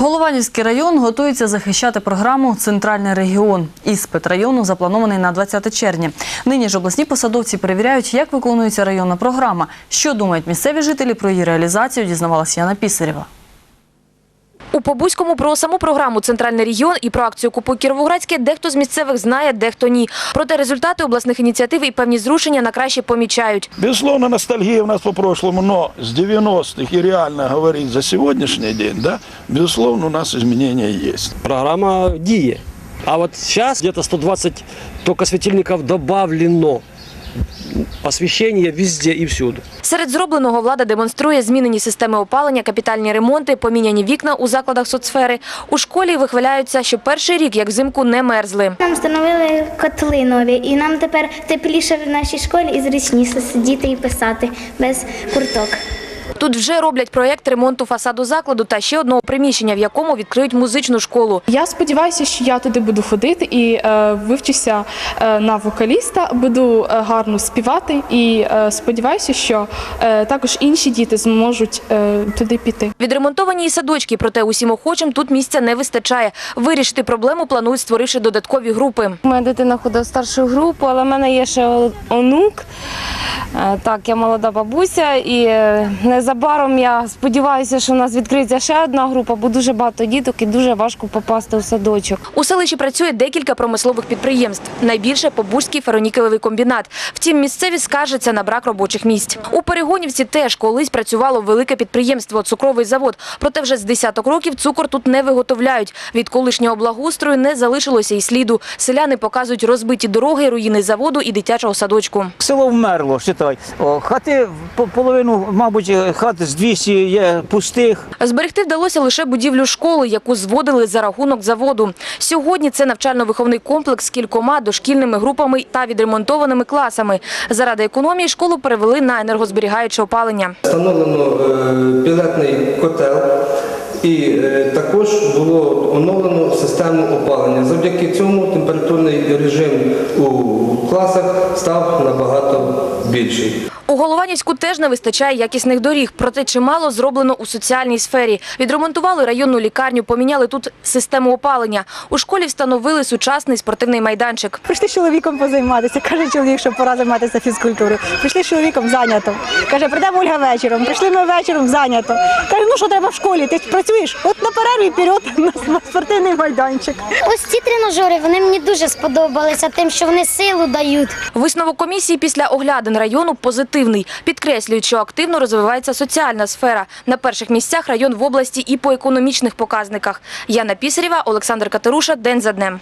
Голованівський район готується захищати програму Центральний регіон. Іспит району запланований на 20 червня. Нині ж обласні посадовці перевіряють, як виконується районна програма. Що думають місцеві жителі про її реалізацію, дізнавалася Яна Пісарєва. У Побузькому про саму програму «Центральний регіон» і про акцію «Купуй Кіровоградське» дехто з місцевих знає, дехто ні. Проте результати обласних ініціатив і певні зрушення на краще помічають. Безусловно, ностальгия у нас по прошлому, но с 90-х и реально говорить за сегодняшний день, да, безусловно, у нас изменения есть. Программа діє. А вот сейчас где-то 120 только светильников добавлено. Освещение везде и всюду. Серед зробленого влада демонструє змінені системи опалення, капітальні ремонти, поміняні вікна у закладах соцсфери. У школі вихваляються, що перший рік, як взимку, не мерзли. Нам встановили котли нові, і нам тепер тепліше в нашій школі і зручніше сидіти і писати без курток. Тут вже роблять проєкт ремонту фасаду закладу та ще одного приміщення, в якому відкриють музичну школу. Я сподіваюся, що я туди буду ходити і е, вивчуся е, на вокаліста, буду е, гарно співати і е, сподіваюся, що е, також інші діти зможуть е, туди піти. Відремонтовані і садочки, проте усім охочим тут місця не вистачає. Вирішити проблему планують, створивши додаткові групи. Моя дитина ходить в старшу групу, але в мене є ще онук. Е, Так, я молода бабуся, і е, незабаром я сподіваюся, що у нас відкриється ще одна група, бо дуже багато діток і дуже важко попасти в садочок. У селищі працює декілька промислових підприємств. Найбільше Побузький феронікелевий комбінат. Втім, місцеві скаржаться на брак робочих місць. У Перегонівці теж колись працювало велике підприємство цукровий завод. Проте вже з десяток років цукор тут не виготовляють. Від колишнього благоустрою не залишилося і сліду. Селяни показують розбиті дороги, руїни заводу і дитячого садочку. Село вмерло, считай. О, хати по- половину, мабуть, хат з 200 є пустих. Зберегти вдалося лише будівлю школи, яку зводили за рахунок заводу. Сьогодні це навчально-виховний комплекс з кількома дошкільними групами та відремонтованими класами. Заради економії школу перевели на енергозберігаюче опалення. Встановлено е, пілетний котел і е, також було оновлено систему опалення. Завдяки цьому температурний режим у класах став набагато більший. У Голованівську теж не вистачає якісних доріг, проте чимало зроблено у соціальній сфері. Відремонтували районну лікарню, поміняли тут систему опалення. У школі встановили сучасний спортивний майданчик. Прийшли з чоловіком позайматися. Каже чоловік, що пора займатися фізкультурою. Прийшли з чоловіком зайнято. Каже, прийдемо Ольга вечором. Прийшли ми вечором зайнято. Каже, ну що треба в школі? Ти працюєш? От на перерві вперед на спортивний майданчик. Ось ці тренажери вони мені дуже сподобалися, тим, що вони силу дають. Висновок комісії після оглядин району позитивний. Підкреслюють, що активно розвивається соціальна сфера. На перших місцях район в області і по економічних показниках. Яна Пісарєва, Олександр Катеруша. День за днем.